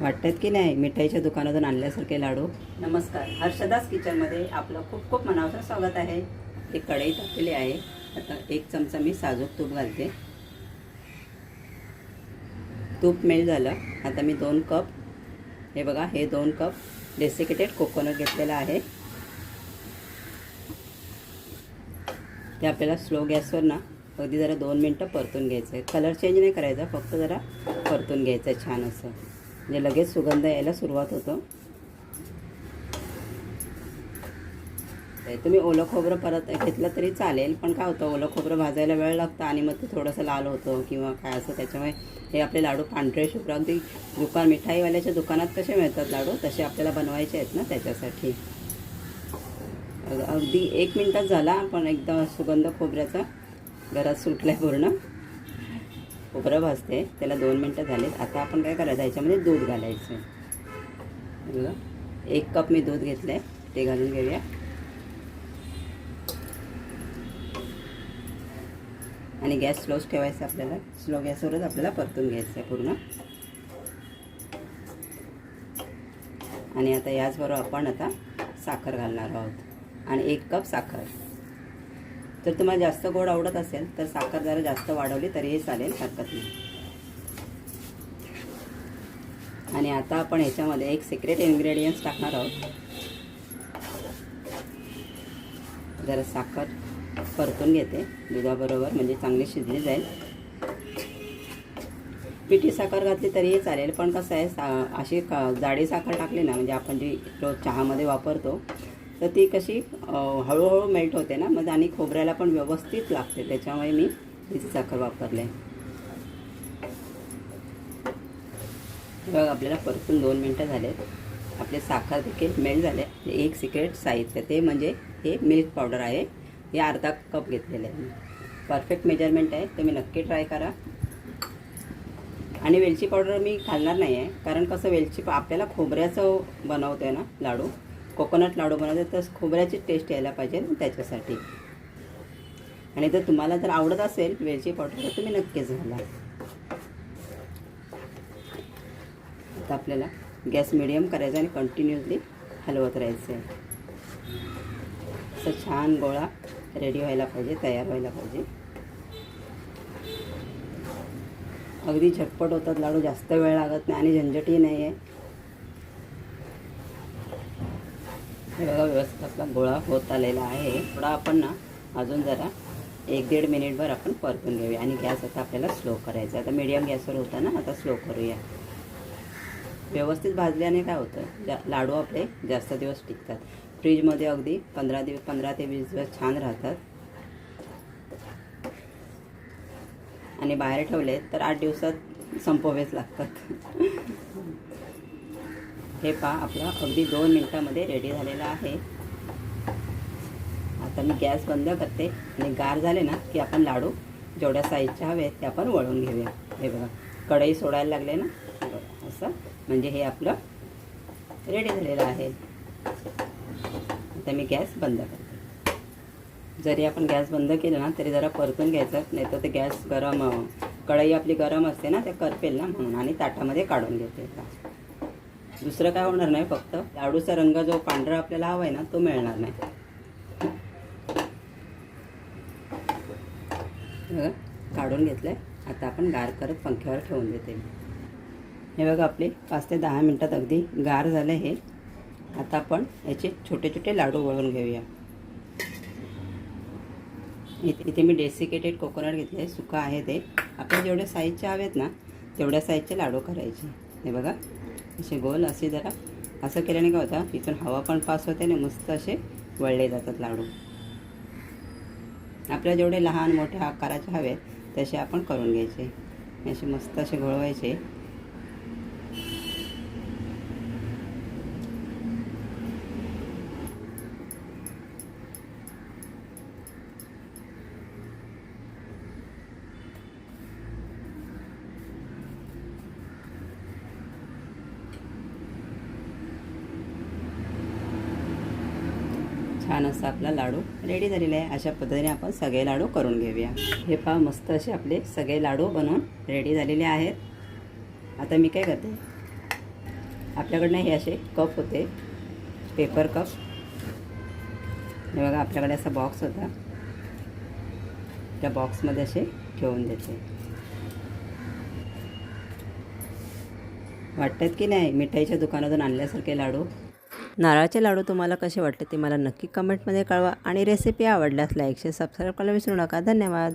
वाटतात की नाही? मिठाईच्या दुकानातून आणल्यासारखे लाडू. नमस्कार. हर्षदास किचनमध्ये आपलं खूप खूप मनापासून स्वागत आहे. ते कढई टाकलेली आहे. आता एक चमचा मी साजूक तूप घालते. तूप मेल झालं. आता मी दोन कप हे बघा हे दोन कप डेसिकेटेड कोकोनट घेतलेलं आहे. ते आपल्याला स्लो गॅसवर ना अगदी जरा दोन मिनटं परतून घ्यायचं आहे कलर चेंज नाही करायचा फक्त जरा परतून घ्यायचं आहे छान असं. म्हणजे लगेच सुगंध यायला सुरुवात होतो. ते तुम्ही ओलं खोबरं परत घेतलं तरी चालेल पण काय होतं ओलं खोबरं भाजायला वेळ लागतं आणि मग ते थोडंसं लाल होतं किंवा काय असं त्याच्यामुळे हे आपले लाडू पांढरे शुभ्र अगदी दुकान मिठाईवाल्याच्या दुकानात कसे मिळतात लाडू? तसे आपल्याला बनवायचे आहेत ना त्याच्यासाठी. अग- अगदी एक मिनटात झाला पण एकदम सुगंध खोबऱ्याचा घरात सुटला आहे पूर्ण. खोबरं भाजते त्याला दोन मिनटं झालेत. आता आपण काय करायचं ह्याच्यामध्ये दूध घालायचं एक कप मी दूध घेतलं आहे ते घालून घेऊया. आणि गॅस स्लोच ठेवायचा आपल्याला स्लो गॅसवरच आपल्याला परतून घ्यायचं आहे पूर्ण. आणि आता याचबरोबर आपण आता साखर घालणार आहोत. आणि एक कप साखर. जर तुम्हाला जास्त गोड आवडत असेल तर साखर जरा जास्त वाढवली तरीही चालेल हरकत नाही. आणि आता आपण ह्याच्यामध्ये एक सिक्रेट इन्ग्रेडियंट्स टाकणार आहोत. जरा साखर परतून घेते. दुधाबरोबर म्हणजे चांगली शिजली जाईल. पिठी साखर घातली तरीही चालेल पण कसं आहे सा अशी का जाडी साखर टाकली ना म्हणजे आपण जी रोज चहामध्ये वापरतो तर ती कशी हळूहळू मेल्ट होते ना मग आणि खोबऱ्याला पण व्यवस्थित लागते. त्याच्यामुळे मी पिठी साखर वापरले. बघ आपल्याला परतून दोन मिनटं झालेत आपले साखर देखील मेल्ट झाले. एक सिक्रेट साहित्य ते म्हणजे हे मिल्क पावडर आहे. हे अर्धा कप घेतलेले आहे परफेक्ट मेजरमेंट आहे. तुम्ही नक्की ट्राय करा. आणि वेलची पावडर मी घालणार नाही आहे कारण कसं वेलची आपल्याला खोबऱ्याचं बनवतो आहे ना लाडू. कोकोनट लाडू बनवते तर खोबऱ्याची टेस्ट यायला पाहिजे ना त्याच्यासाठी. आणि जर तुम्हाला जर आवडत असेल वेलची पावडर तर तुम्ही नक्कीच घाला आता आपल्याला गॅस मिडियम करायचा आणि कंटिन्युअसली हलवत राहायचं आहे. असं छान गोळा रेडी व्हायला पाहिजे तयार व्हायला पाहिजे. अगदी झटपट होतात लाडू जास्त वेळ लागत नाही आणि झंझटही नाही आहे हे बघा व्यवस्थित आपला गोळा होत आलेला आहे. थोडा आपण ना अजून जरा एक दीड मिनिटभर आपण परतून घेऊया आणि गॅस आता आपल्याला स्लो करायचा आता मिडियम गॅसवर होता ना आता स्लो करूया. व्यवस्थित भाजल्याने काय होतं जा लाडू आपले जास्त दिवस टिकतात. फ्रीजमध्ये अगदी पंधरा दिवस पंधरा ते वीस दिवस छान राहतात. आणि बाहेर ठेवले तर आठ दिवसात संपवावेच लागतात. हे पहा आपला अगदी दोन मिनटामध्ये रेडी झालेला आहे. आता मी गॅस बंद करते आणि गार झाले ना की आपण लाडू जेवढ्या साईजच्या हवे ते आपण वळून घेऊया. हे बघा कढई सोडायला लागले ना? असं. म्हणजे हे आपलं रेडी झालेलं आहे. आता मी गॅस बंद करते. जरी आपण गॅस बंद केलं ना तरी जरा परतून घ्यायचं नाही तर ते गॅस गरम कढई आपली गरम असते ना ते करपेल ना म्हणून आणि ताटामध्ये काढून घेते. आता. दुसरं काय होणार नाही फक्त लाडूचा रंग जो पांढरा आपल्याला हवा आहे ना तो मिळणार नाही. काढून घेतलं आहे आता आपण गार करत पंख्यावर ठेवून देते हे बघा आपले पाच ते दहा मिनटात अगदी गार झालं हे. आता आपण याचे छोटे छोटे लाडू वळून घेऊया. इथे इथे मी डेसिकेटेड कोकोनट घेतले सुका आहे ते. आपण जेवढ्या साईजचे हवेत ना तेवढ्या साईजचे लाडू करायचे. हे बघा. असे गोल असे जरा असं केल्याने काय होतं इथून हवा पण पास होते आणि मस्त असे वळले जातात लाडू आपल्याला जेवढे लहान मोठ्या आकाराचे हवेत तसे आपण करून घ्यायचे असे मस्त असे घोळवायचे छान असा आपला लाडू रेडी झालेला आहे. अशा पद्धतीने आपण सगळे लाडू करून घेऊया. हे पहा मस्त असे आपले सगळे लाडू बनवून रेडी झालेले आहेत. आता मी काय करते? आपल्याकडनं हे असे कप होते पेपर कप. हे बघा आपल्याकडे असा बॉक्स होता. त्या बॉक्समध्ये असे ठेवून देते. वाटतात की नाही मिठाईच्या दुकानातून आणल्यासारखे लाडू? नारळाचे लाडू तुम्हाला कसे वाटले ते मला नक्की कमेंटमध्ये कळवा आणि रेसिपी आवडल्यास लाईक शेअर सबस्क्राईब करायला विसरू नका. धन्यवाद.